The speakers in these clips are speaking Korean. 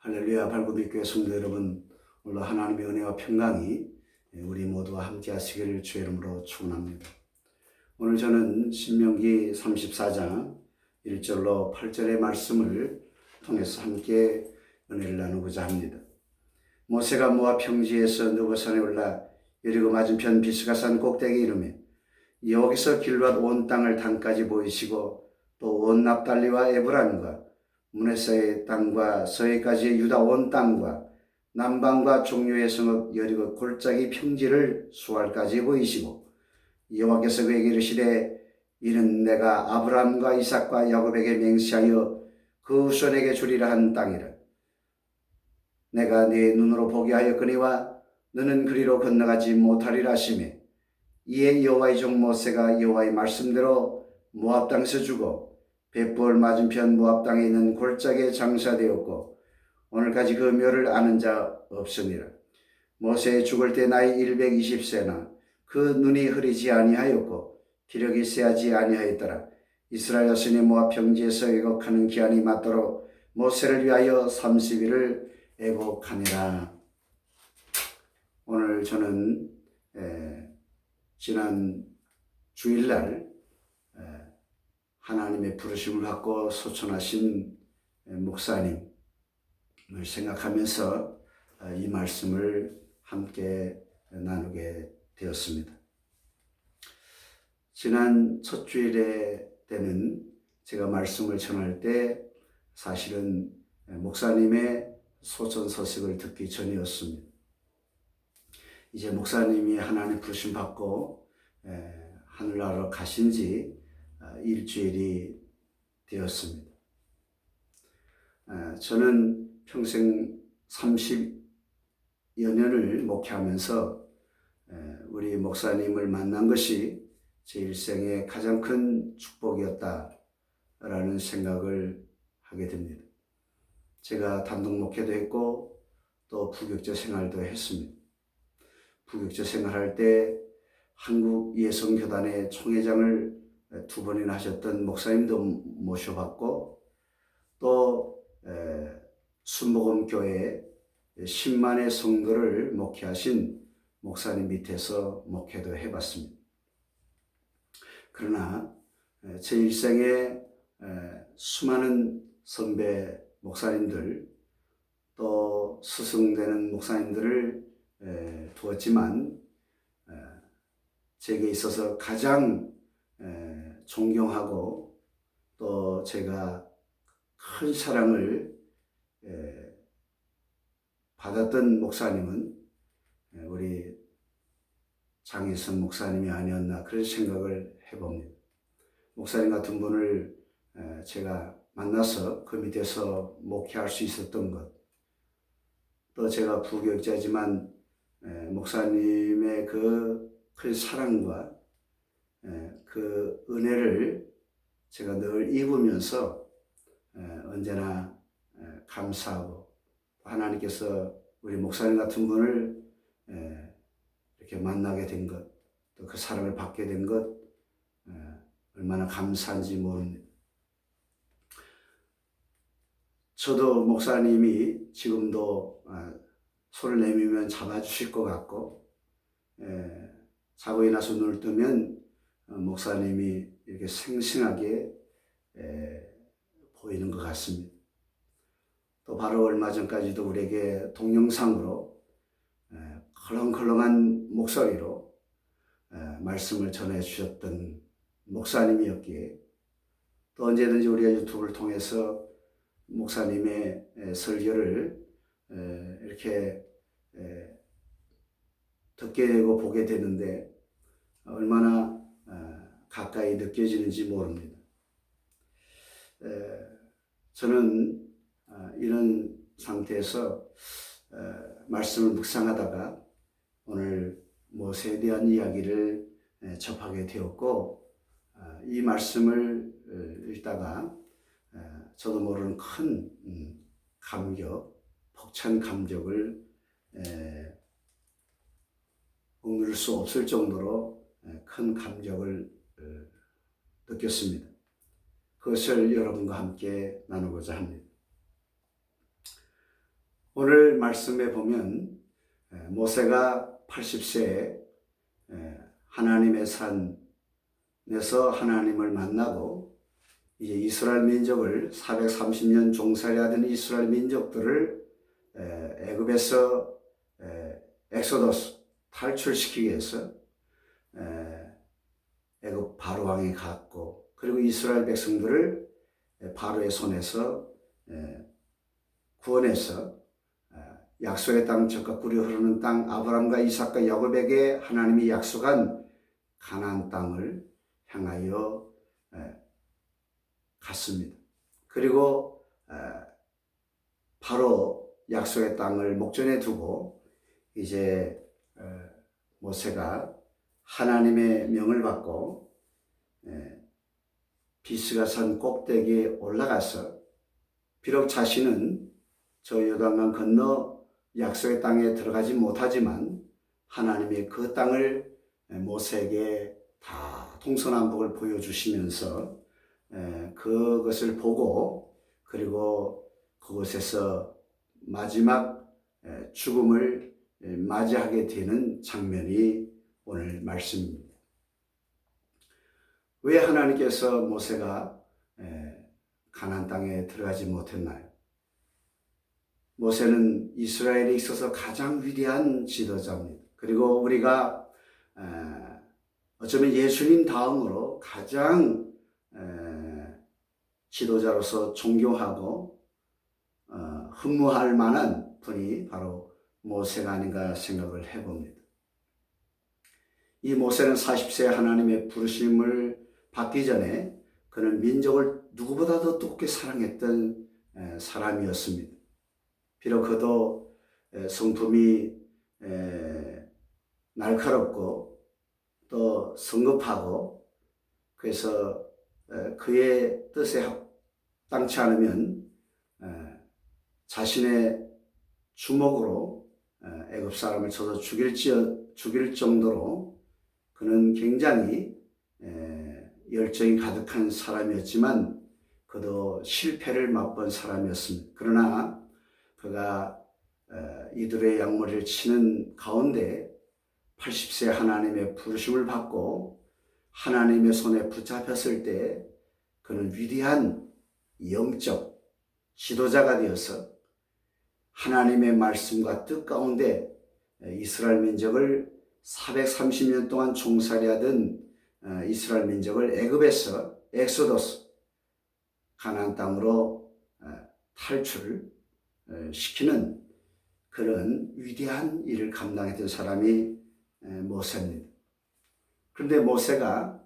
할렐루야 발구비교회 성도 여러분 오늘 하나님의 은혜와 평강이 우리 모두와 함께 하시기를 주의 이름으로 축원합니다. 오늘 저는 신명기 34장 1절로 8절의 말씀을 통해서 함께 은혜를 나누고자 합니다. 모세가 모압 평지에서 느보산에 올라 여리고 맞은편 비스가산 꼭대기 이름에 여기서 길밭 온 땅을 단까지 보이시고 또 온 납달리와 에브란과 문에서의 땅과 서해까지의 유다 온 땅과 남방과 종류의 성읍 여리고 골짜기 평지를 수알까지 보이시고 여호와께서 그에게 이르시되 이는 내가 아브라함과 이삭과 야곱에게 맹세하여 그 후손에게 주리라 한 땅이라. 내가 네 눈으로 보게 하였거니와 너는 그리로 건너가지 못하리라 하시매 이에 여호와의 종 모세가 여호와의 말씀대로 모압 땅에서 죽어 벳부얼 맞은편 모압 땅에 있는 골짜기에 장사되었고 오늘까지 그 묘를 아는 자 없으니라. 모세 죽을 때 나이 120세나 그 눈이 흐리지 아니하였고 기력이 세하지 아니하였더라. 이스라엘 여신의 모압 평지에서 애곡하는 기한이 맞도록 모세를 위하여 30일을 애곡하니라. 오늘 저는 에, 지난 주일날 에, 하나님의 부르심을 받고 소천하신 목사님을 생각하면서 어, 이 말씀을 함께 나누게 되었습니다. 지난 첫 주일에 때는 제가 말씀을 전할 때 사실은 목사님의 소천 소식을 듣기 전이었습니다. 이제 목사님이 하나님 부르심 받고 하늘나라로 가신 지 아, 일주일이 되었습니다. 아, 저는 평생 30여 년을 목회하면서 우리 목사님을 만난 것이 제 일생의 가장 큰 축복이었다라는 생각을 하게 됩니다. 제가 단독 목회도 했고 또 부격자 생활도 했습니다. 부격자 생활할 때 한국 예성교단의 총회장을 두 번이나 하셨던 목사님도 모셔봤고 또 순복음교회 10만의 성도를 목회하신 목사님 밑에서 목회도 해봤습니다. 그러나 제 일생에 수많은 선배 목사님들 또 스승되는 목사님들을 두었지만 제게 있어서 가장 존경하고 또 제가 큰 사랑을 받았던 목사님은 우리 장희선 목사님이 아니었나 그런 생각을 해봅니다. 목사님 같은 분을 제가 만나서 그 밑에서 목회할 수 있었던 것, 또 제가 부교육자지만 목사님의 그 큰 사랑과 그 은혜를 제가 늘 입으면서 언제나 감사하고 하나님께서 우리 목사님 같은 분을 이렇게 만나게 된 것, 또 그 사랑을 받게 된 것, 얼마나 감사한지 모릅니다. 저도 목사님이 지금도 아, 손을 내밀면 잡아주실 것 같고, 자고 일어나서 눈을 뜨면 어, 목사님이 이렇게 생생하게 보이는 것 같습니다. 또 바로 얼마 전까지도 우리에게 동영상으로 컬렁컬렁한 목소리로 말씀을 전해 주셨던 목사님이었기에 또 언제든지 우리가 유튜브를 통해서 목사님의 설교를 이렇게 듣게 되고 보게 되는데 얼마나 가까이 느껴지는지 모릅니다. 저는 아, 이런 상태에서 말씀을 묵상하다가 오늘 모세에 대한 이야기를 접하게 되었고 아, 이 말씀을 어, 읽다가 저도 모르는 큰 음, 감격, 벅찬 감격을 억누를 수 없을 정도로 큰 감격을 어, 느꼈습니다. 그것을 여러분과 함께 나누고자 합니다. 오늘 말씀에 보면 에, 모세가 80세에 에, 하나님의 산에서 하나님을 만나고 이제 이스라엘 민족을 430년 종살이 하던 이스라엘 민족들을 에, 애굽에서 에, 엑소더스 탈출시키기 위해서 에, 애굽 바로 왕이 갔고 그리고 이스라엘 백성들을 에, 바로의 손에서 에, 구원해서 에, 약속의 땅 적과 꿀이 흐르는 땅 아브람과 이삭과 야곱에게 하나님이 약속한 가나안 땅을 향하여 에, 갔습니다. 그리고 에, 바로 약속의 땅을 목전에 두고 이제 에, 모세가 하나님의 명을 받고 에, 비스가 선 꼭대기에 올라가서 비록 자신은 저 요단강 건너 약속의 땅에 들어가지 못하지만 하나님이 그 땅을 모세에게 다 동서남북을 보여주시면서 에, 그것을 보고 그리고 그곳에서 마지막 에, 죽음을 에, 맞이하게 되는 장면이 오늘 말씀입니다. 왜 하나님께서 모세가 에, 가나안 땅에 들어가지 못했나요? 모세는 이스라엘에 있어서 가장 위대한 지도자입니다. 그리고 우리가 에, 어쩌면 예수님 다음으로 가장 에, 지도자로서 존경하고 어, 흠모할 만한 분이 바로 모세가 아닌가 생각을 해봅니다. 이 모세는 40세 하나님의 부르심을 받기 전에 그는 민족을 누구보다도 높게 사랑했던 에, 사람이었습니다. 비록 그도 에, 성품이 에, 날카롭고 또 성급하고 그래서 에, 그의 뜻에 합당치 않으면 에, 자신의 주먹으로 에, 애굽 사람을 쳐서 죽일지 죽일 정도로 그는 굉장히 에, 열정이 가득한 사람이었지만 그도 실패를 맛본 사람이었습니다. 그러나 그가 에, 이들의 양머리를 치는 가운데 80세 하나님의 부르심을 받고 하나님의 손에 붙잡혔을 때 그는 위대한 영적 지도자가 되어서 하나님의 말씀과 뜻 가운데 이스라엘 민족을 430년 동안 종살이하던 어, 이스라엘 민족을 애굽에서 엑소더스 가나안 땅으로 어, 탈출 어, 시키는 그런 위대한 일을 감당했던 사람이 모세입니다. 그런데 모세가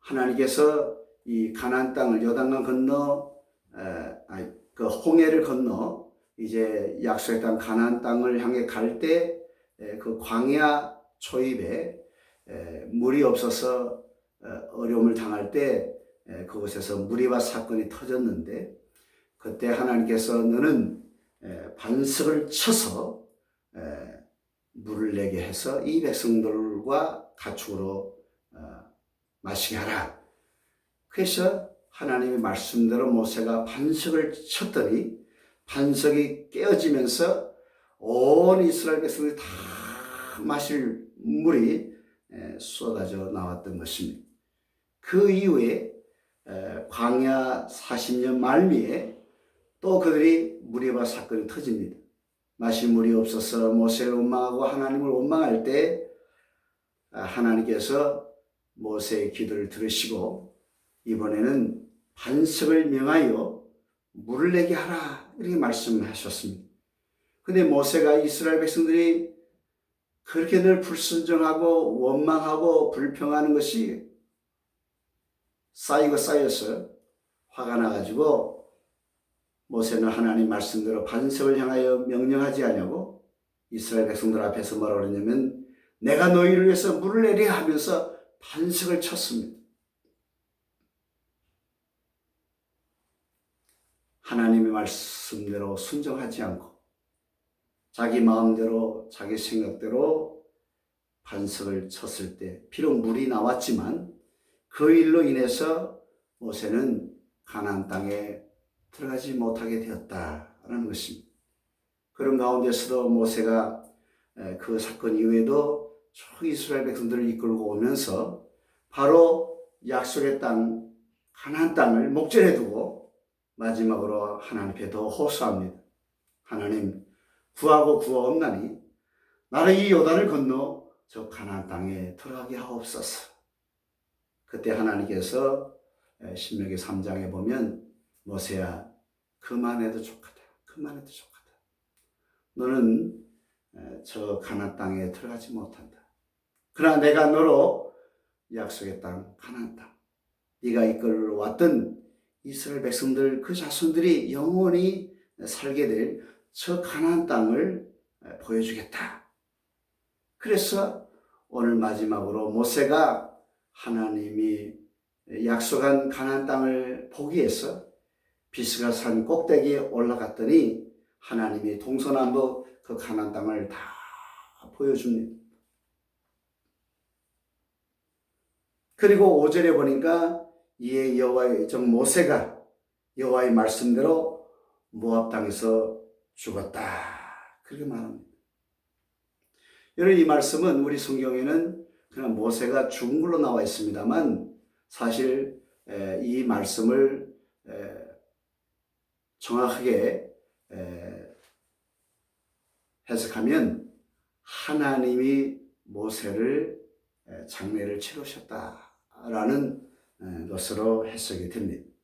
하나님께서 이 가나안 땅을 요단강 건너 그 홍해를 건너 이제 약속의 땅 가나안 땅을 향해 갈 때 그 광야 초입에 물이 없어서 어려움을 당할 때 그곳에서 무리와 사건이 터졌는데 그때 하나님께서 너는 반석을 쳐서 물을 내게 해서 이 백성들과 가축으로 어, 마시게 하라. 그래서 하나님의 말씀대로 모세가 반석을 쳤더니 반석이 깨어지면서 온 이스라엘 백성들이 다 마실 물이 쏟아져 나왔던 것입니다. 그 이후에 광야 40년 말미에 또 그들이 무리와 사건이 터집니다. 마실 물이 없어서 모세를 원망하고 하나님을 원망할 때 아, 하나님께서 모세의 기도를 들으시고 이번에는 반석을 명하여 물을 내게 하라 이렇게 말씀하셨습니다. 근데 모세가 이스라엘 백성들이 그렇게 늘 불순종하고 원망하고 불평하는 것이 쌓이고 쌓여서 화가 나가지고 모세는 하나님 말씀대로 반석을 향하여 명령하지 않냐고 이스라엘 백성들 앞에서 뭐라 그러냐면 내가 너희를 위해서 물을 내리게 하면서 반석을 쳤습니다. 하나님의 말씀대로 순종하지 않고 자기 마음대로 자기 생각대로 반석을 쳤을 때 비록 물이 나왔지만 그 일로 인해서 모세는 가나안 땅에 들어가지 못하게 되었다라는 것입니다. 그런 가운데서도 모세가 에, 그 사건 이후에도 쭉 이스라엘 백성들을 이끌고 오면서 바로 약속의 땅 가나안 땅을 목전에 두고 마지막으로 하나님 앞에 더 호소합니다. 하나님 구하고 구하옵나니 나를 이 요단을 건너 저 가나안 땅에 들어가게 하옵소서. 그때 하나님께서 신명기 3장에 보면 모세야 그만해도 좋겠다. 그만해도 좋겠다. 너는 저 가나안 땅에 들어가지 못한다. 그러나 내가 너로 약속의 땅 가나안 땅 네가 이끌어 왔던 이스라엘 백성들 그 자손들이 영원히 살게 될 저 가나안 땅을 보여주겠다. 그래서 오늘 마지막으로 모세가 하나님이 약속한 가나안 땅을 보기 위해서 비스가 산 꼭대기에 올라갔더니 하나님이 동서남북 그 가나안 땅을 다 보여줍니다. 그리고 5절에 보니까 이에 여호와의 정 모세가 여호와의 말씀대로 모압 땅에서 죽었다. 그렇게 말합니다. 여러분 이 말씀은 우리 성경에는 그냥 모세가 죽은 걸로 나와 있습니다만 사실 이 말씀을 정확하게 해석하면 하나님이 모세를 장례를 치르셨다라는 것으로 해석이 됩니다.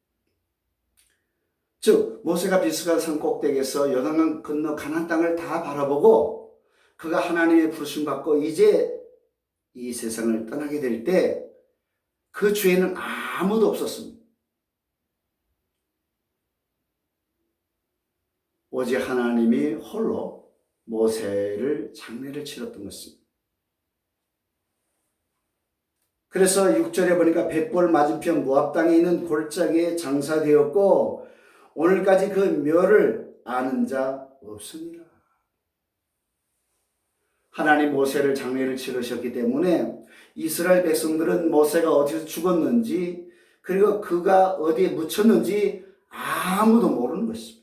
즉 모세가 비스가 산 꼭대기에서 요단강 건너 가나안 땅을 다 바라보고 그가 하나님의 부르심 받고 이제 이 세상을 떠나게 될 때 그 주에는 아무도 없었습니다. 오직 하나님이 홀로 모세를 장례를 치렀던 것입니다. 그래서 6절에 보니까 백골 맞은편 모압 땅에 있는 골짜기에 장사되었고 오늘까지 그 묘를 아는 자 없습니다. 하나님 모세를 장례를 치르셨기 때문에 이스라엘 백성들은 모세가 어디서 죽었는지 그리고 그가 어디에 묻혔는지 아무도 모르는 것입니다.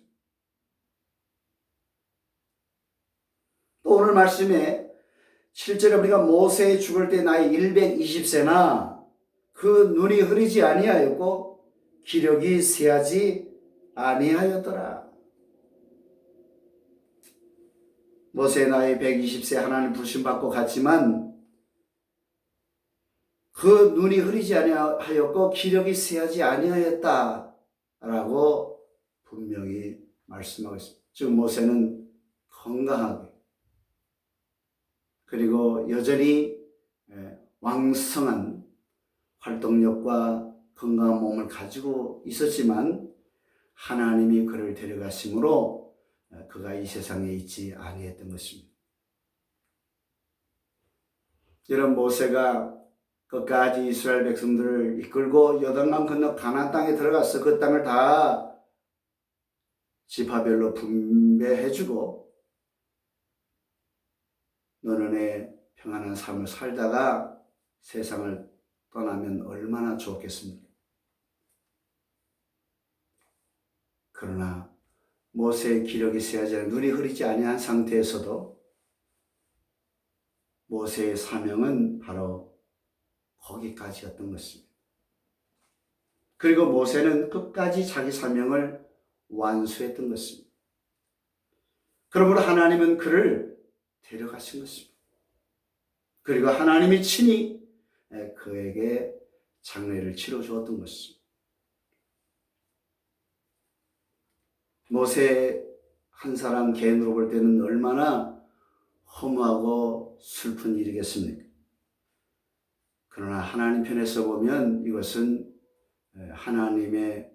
또 오늘 말씀에 실제로 우리가 모세 죽을 때 나이 120세나 그 눈이 흐리지 아니하였고 기력이 쇠하지 아니하였더라. 모세 나이 120세 하나님 부심 받고 갔지만 그 눈이 흐리지 아니하였고 기력이 쇠하지 아니하였다라고 분명히 말씀하고 있습니다. 즉 모세는 건강하게 그리고 여전히 왕성한 활동력과 건강한 몸을 가지고 있었지만 하나님이 그를 데려가심으로 그가 이 세상에 있지 아니했던 것입니다. 여러분 모세가 끝까지 이스라엘 백성들을 이끌고 여단강 건너 가나안 땅에 들어가서 그 땅을 다 지파별로 분배해주고 너는 평안한 삶을 살다가 세상을 떠나면 얼마나 좋겠습니까? 그러나 모세의 기력이 세하지 않은 눈이 흐리지 아니한 상태에서도 모세의 사명은 바로 거기까지였던 것입니다. 그리고 모세는 끝까지 자기 사명을 완수했던 것입니다. 그러므로 하나님은 그를 데려가신 것입니다. 그리고 하나님이 친히 그에게 장례를 치러 주었던 것입니다. 모세 한 사람 개인으로 볼 때는 얼마나 허무하고 슬픈 일이겠습니까? 그러나 하나님 편에서 보면 이것은 하나님의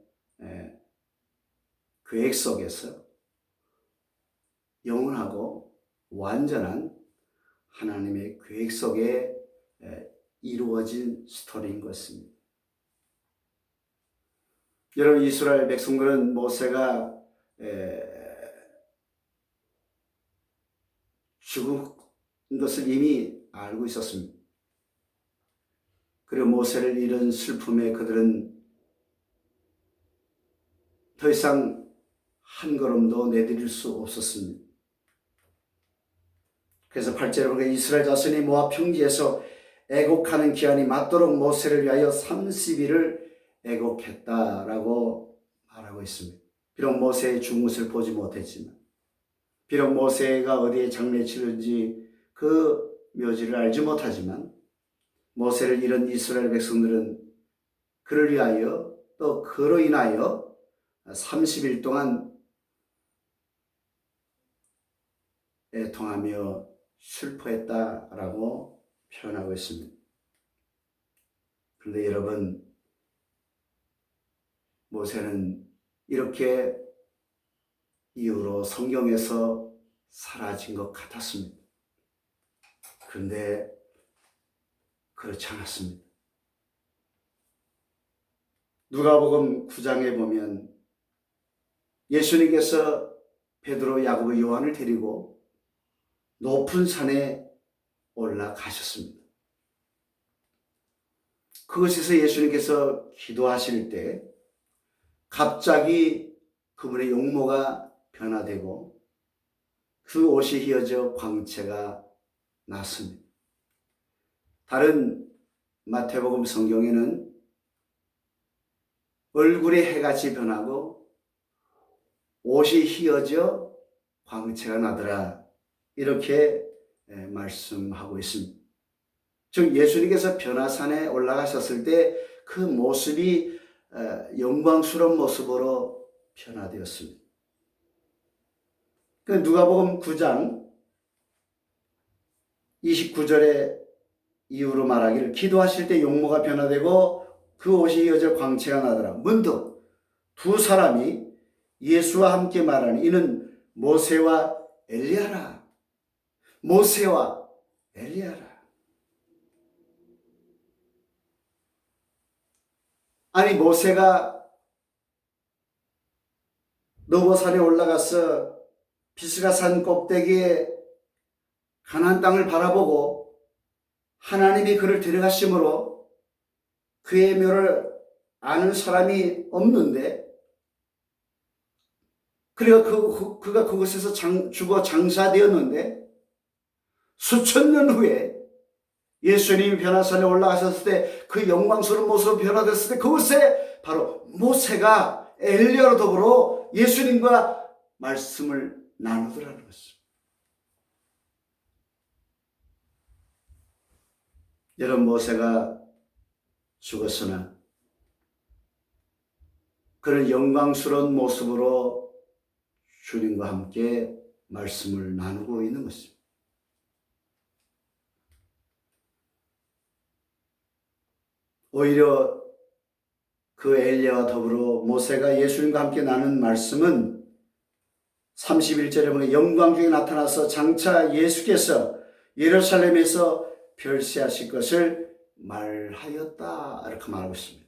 계획 속에서 영원하고 완전한 하나님의 계획 속에 이루어진 스토리인 것입니다. 여러분 이스라엘 백성들은 모세가 죽은 것을 이미 알고 있었습니다. 그리고 모세를 잃은 슬픔에 그들은 더 이상 한 걸음도 내디딜 수 없었습니다. 그래서 8절에 보니까 이스라엘 자손이 모압 평지에서 애곡하는 기한이 맞도록 모세를 위하여 30일을 애곡했다라고 말하고 있습니다. 비록 모세의 것을 보지 못했지만 비록 모세가 어디에 장례 치른지 그 묘지를 알지 못하지만 모세를 잃은 이스라엘 백성들은 그를 위하여 또 그로 인하여 30일 동안 애통하며 슬퍼했다라고 표현하고 있습니다. 그런데 여러분, 모세는 이렇게 이후로 성경에서 사라진 것 같았습니다. 그런데 그렇지 않았습니다. 누가복음 9장에 보면 예수님께서 베드로, 야고보, 요한을 데리고 높은 산에 올라가셨습니다. 그곳에서 예수님께서 기도하실 때 갑자기 그분의 용모가 변화되고 그 옷이 휘어져 광채가 났습니다. 다른 마태복음 성경에는 얼굴에 해같이 변하고 옷이 휘어져 광채가 나더라. 이렇게 말씀하고 있습니다. 즉 예수님께서 변화산에 올라가셨을 때 그 모습이 영광스러운 모습으로 변화되었습니다. 그 누가복음 9장 29절에 이후로 말하기를 기도하실 때 용모가 변화되고 그 옷이 이어져 광채가 나더라. 문득 두 사람이 예수와 함께 말하니 이는 모세와 엘리야라. 모세와 엘리야라. 아니 모세가 노보산에 올라가서 비스가산 꼭대기에 가나안 땅을 바라보고 하나님이 그를 데려가심으로 그의 묘를 아는 사람이 없는데 그리고 그, 그가 그곳에서 장, 죽어 장사되었는데 수천 년 후에 예수님이 변화산에 올라가셨을 때 그 영광스러운 모습으로 변화됐을 때 그곳에 바로 모세가 엘리야로 더불어 예수님과 말씀을 나누더라는 것입니다. 여러분 모세가 죽었으나 그런 영광스러운 모습으로 주님과 함께 말씀을 나누고 있는 것입니다. 오히려 그 엘리야와 더불어 모세가 예수님과 함께 나눈 말씀은 31절에 보면 영광 중에 나타나서 장차 예수께서 예루살렘에서 별세하실 것을 말하였다 이렇게 말하고 있습니다.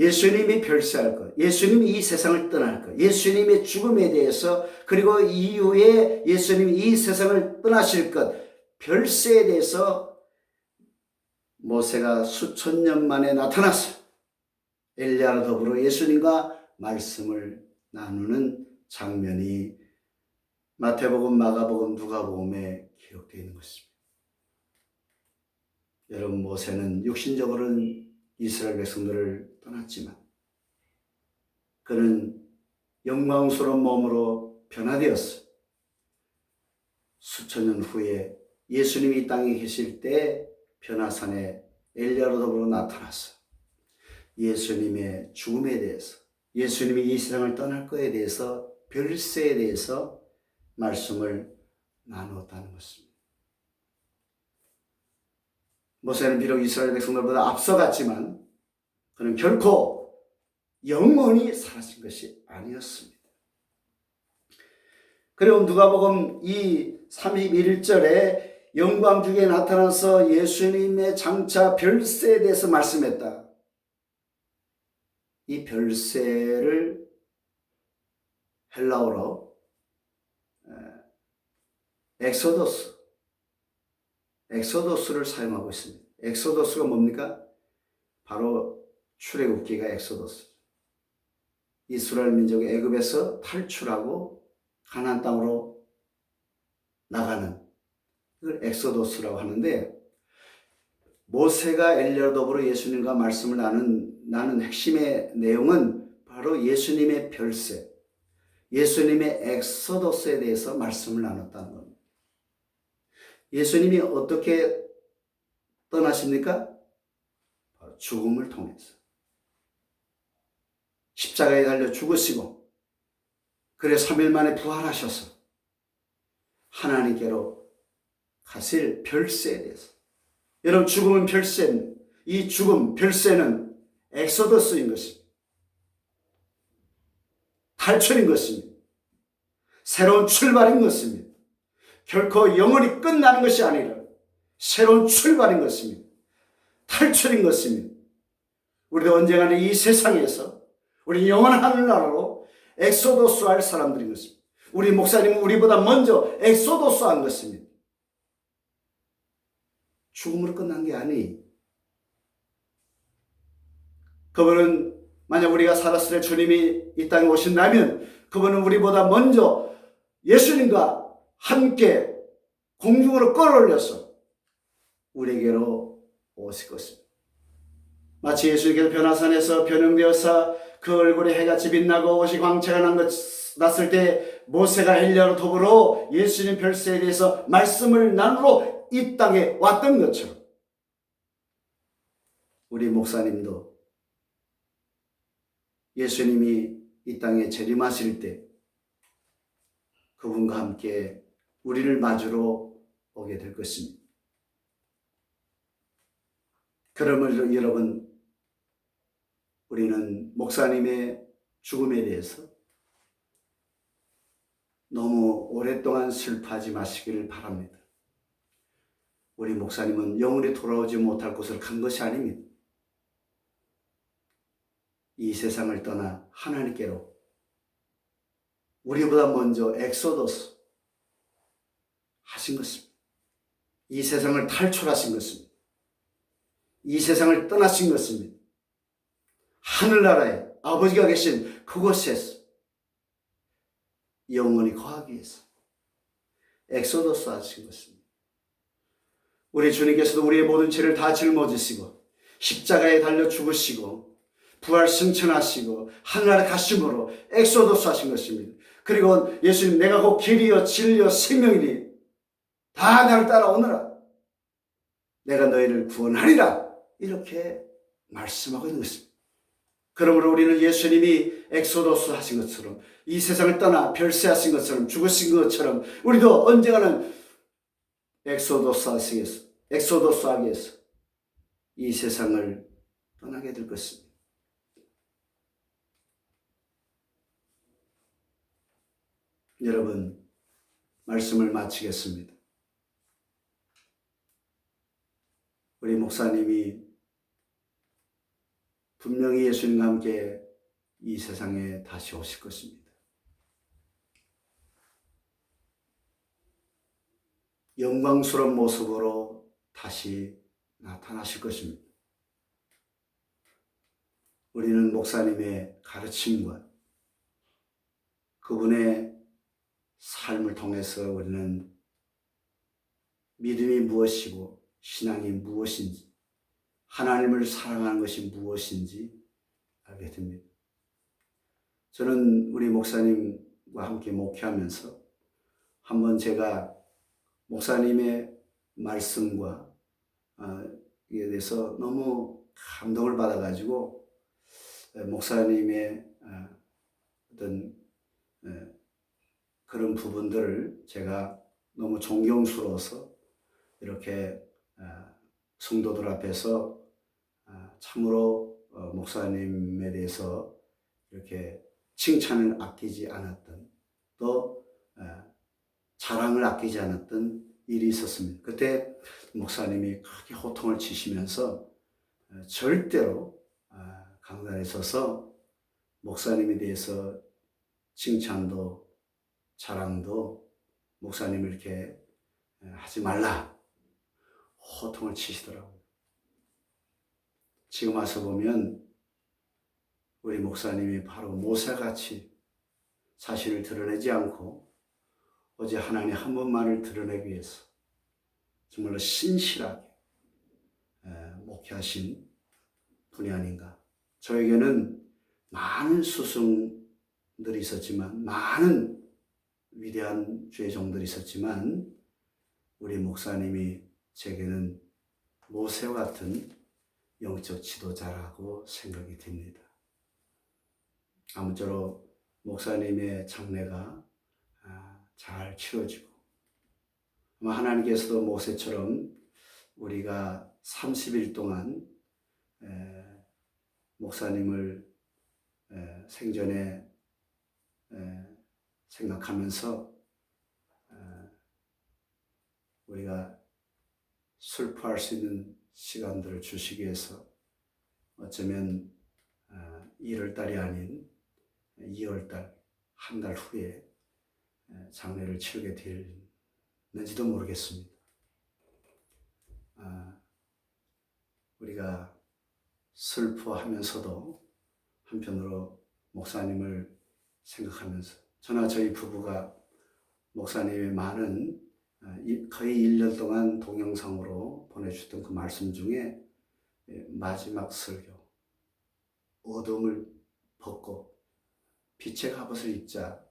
예수님이 별세할 것, 예수님이 이 세상을 떠날 것, 예수님의 죽음에 대해서 그리고 이후에 예수님이 이 세상을 떠나실 것, 별세에 대해서 모세가 수천 년 만에 나타났어. 엘리야와 더불어 예수님과 말씀을 나누는 장면이 마태복음, 마가복음, 누가복음에 기록되어 있는 것입니다. 여러분 모세는 육신적으로는 이스라엘 백성들을 떠났지만 그는 영광스러운 몸으로 변화되었어. 수천 년 후에 예수님이 이 땅에 계실 때 변화산에 엘리야로 더불어 나타났어. 예수님의 죽음에 대해서, 예수님이 이 세상을 떠날 것에 대해서, 별세에 대해서 말씀을 나누었다는 것입니다. 모세는 비록 이스라엘 백성들보다 앞서갔지만 그는 결코 영원히 사라진 것이 아니었습니다. 그리고 누가복음 이 31절에 영광 중에 나타나서 예수님의 장차 별세에 대해서 말씀했다. 이 별세를 헬라어로 엑소더스, 엑소더스를 사용하고 있습니다. 엑소더스가 뭡니까? 바로 출애굽기가 엑소더스. 이스라엘 민족이 애굽에서 탈출하고 가나안 땅으로 나가는 이걸 엑소도스라고 하는데 모세가 엘리야와 더불어 예수님과 말씀을 나눈 나눈 핵심의 내용은 바로 예수님의 별세, 예수님의 엑소도스에 대해서 말씀을 나눴다는 겁니다. 예수님이 어떻게 떠나십니까? 죽음을 통해서. 십자가에 달려 죽으시고, 그래 3일 만에 부활하셔서 하나님께로 가실 별세에 대해서. 여러분, 죽음은 별세, 이 죽음, 별세는 엑소더스인 것입니다. 탈출인 것입니다. 새로운 출발인 것입니다. 결코 영원히 끝나는 것이 아니라 새로운 출발인 것입니다. 탈출인 것입니다. 우리도 언젠가는 이 세상에서 우리 영원한 하늘나라로 엑소도스 할 사람들인 것입니다. 우리 목사님은 우리보다 먼저 엑소도스 한 것입니다. 죽음으로 끝난 게 아니. 그분은 만약 우리가 살았을 때 주님이 이 땅에 오신다면 그분은 우리보다 먼저 예수님과 함께 공중으로 끌어올려서 우리에게로 오실 것입니다. 마치 예수님께서 변화산에서 변형되어서 그 얼굴에 해같이 빛나고 옷이 광채가 난 것, 났을 때 모세가 엘리야로 더불어 예수님 별세에 대해서 말씀을 나누러 이 땅에 왔던 것처럼 우리 목사님도 예수님이 이 땅에 재림하실 때 그분과 함께 우리를 맞으러 오게 될 것입니다. 그러므로 여러분, 우리는 목사님의 죽음에 대해서 너무 오랫동안 슬퍼하지 마시기를 바랍니다. 우리 목사님은 영원히 돌아오지 못할 곳을 간 것이 아닙니다. 이 세상을 떠나 하나님께로 우리보다 먼저 엑소더스 하신 것입니다. 이 세상을 탈출하신 것입니다. 이 세상을 떠나신 것입니다. 하늘나라에 아버지가 계신 그곳에서 영원히 거하기 위해서 엑소더스 하신 것입니다. 우리 주님께서도 우리의 모든 죄를 다 짊어지시고 십자가에 달려 죽으시고 부활 승천하시고 하늘나라 가심으로 엑소더스 하신 것입니다. 그리고 예수님 내가 곧 길이요 진리요 생명이니 다 나를 따라오너라. 내가 너희를 구원하리라. 이렇게 말씀하고 있는 것입니다. 그러므로 우리는 예수님이 엑소더스 하신 것처럼 이 세상을 떠나 별세하신 것처럼 죽으신 것처럼 우리도 언젠가는 엑소더스 하기 위해서 엑소더스 하기 위해서 이 세상을 떠나게 될 것입니다. 여러분, 말씀을 마치겠습니다. 우리 목사님이 분명히 예수님과 함께 이 세상에 다시 오실 것입니다. 영광스러운 모습으로 다시 나타나실 것입니다. 우리는 목사님의 가르침과 그분의 삶을 통해서 우리는 믿음이 무엇이고 신앙이 무엇인지 하나님을 사랑하는 것이 무엇인지 알게 됩니다. 저는 우리 목사님과 함께 목회하면서 한번 제가 목사님의 말씀과 어, 이에 대해서 너무 감동을 받아가지고 목사님의 어, 어떤 어, 그런 부분들을 제가 너무 존경스러워서 이렇게 성도들 앞에서 참으로 목사님에 대해서 이렇게 칭찬을 아끼지 않았던 또 자랑을 아끼지 않았던 일이 있었습니다. 그때 목사님이 크게 호통을 치시면서 절대로 강단에 서서 목사님에 대해서 칭찬도 자랑도 목사님을 이렇게 하지 말라 호통을 치시더라고요. 지금 와서 보면 우리 목사님이 바로 모세같이 자신을 드러내지 않고 어제 하나님 한 분만을 드러내기 위해서 정말로 신실하게 에, 목회하신 분이 아닌가. 저에게는 많은 스승들이 있었지만, 많은 위대한 주의 종들이 있었지만, 우리 목사님이 제게는 모세와 같은 영적 지도자라고 생각이 됩니다. 아무쪼록 목사님의 장례가 아, 잘 치러지고, 아마 하나님께서도 모세처럼 우리가 30일 동안 에, 목사님을 에, 생전에 에, 생각하면서 에, 우리가 슬퍼할 수 있는 시간들을 주시기 위해서 어쩌면 1월달이 아닌 2월달 한 달 후에 에, 장례를 치르게 되는지도 모르겠습니다. 아, 우리가 슬퍼하면서도 한편으로 목사님을 생각하면서 저나 저희 부부가 목사님의 많은 거의 1년 동안 동영상으로 보내주셨던 그 말씀 중에 예, 마지막 설교 어둠을 벗고 빛의 갑옷을 입자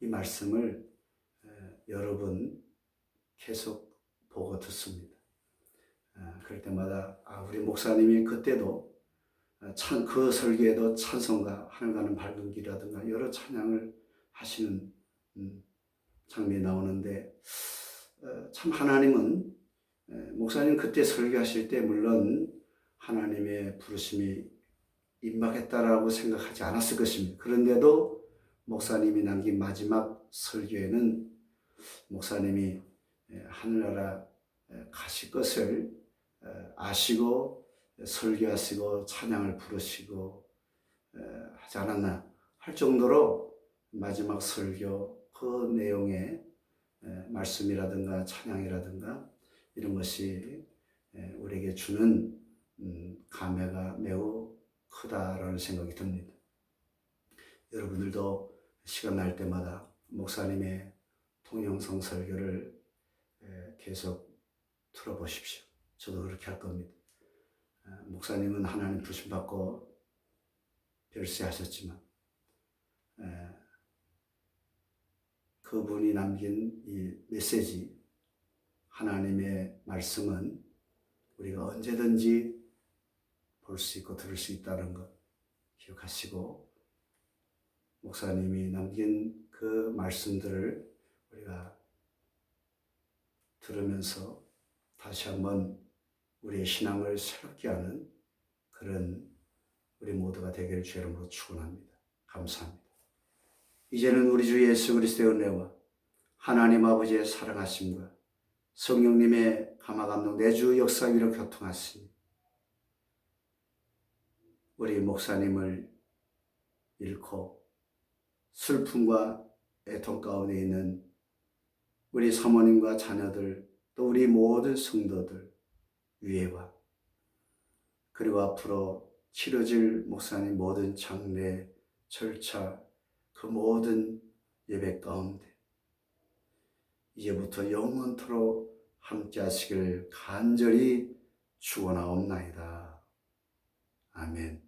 이 말씀을 에, 여러 분 계속 보고 듣습니다. 아, 그럴 때마다 아, 우리 목사님이 그때도 아, 찬, 그 설교에도 찬송가 하늘 가는 밝은 길이라든가 여러 찬양을 하시는 음, 장면이 나오는데 어, 참 하나님은 에, 목사님 그때 설교하실 때 물론 하나님의 부르심이 임박했다라고 생각하지 않았을 것입니다. 그런데도 목사님이 남긴 마지막 설교에는 목사님이 에, 하늘나라 에, 가실 것을 에, 아시고 설교하시고 찬양을 부르시고 에, 하지 않았나 할 정도로 마지막 설교 그 내용의 에, 말씀이라든가 찬양이라든가 이런 것이 에, 우리에게 주는 음, 감회가 매우 크다라는 생각이 듭니다. 여러분들도 시간 날 때마다 목사님의 동영상 설교를 에, 계속 들어보십시오. 저도 그렇게 할 겁니다. 에, 목사님은 하나님 부심 받고 별세하셨지만 에, 그분이 남긴 이 메시지 하나님의 말씀은 우리가 언제든지 볼 수 있고 들을 수 있다는 것 기억하시고 목사님이 남긴 그 말씀들을 우리가 들으면서 다시 한번 우리의 신앙을 새롭게 하는 그런 우리 모두가 되기를 주의 이름으로 축원합니다. 감사합니다. 이제는 우리 주 예수 그리스도의 은혜와 하나님 아버지의 사랑하심과 성령님의 감화 감동 내주 역사 위로 교통하시니 우리 목사님을 잃고 슬픔과 애통 가운데 있는 우리 사모님과 자녀들 또 우리 모든 성도들 위에와 그리고 앞으로 치러질 목사님 모든 장례 절차 그 모든 예배 가운데 이제부터 영원토록 함께 하시길 간절히 축원하옵나이다. 아멘.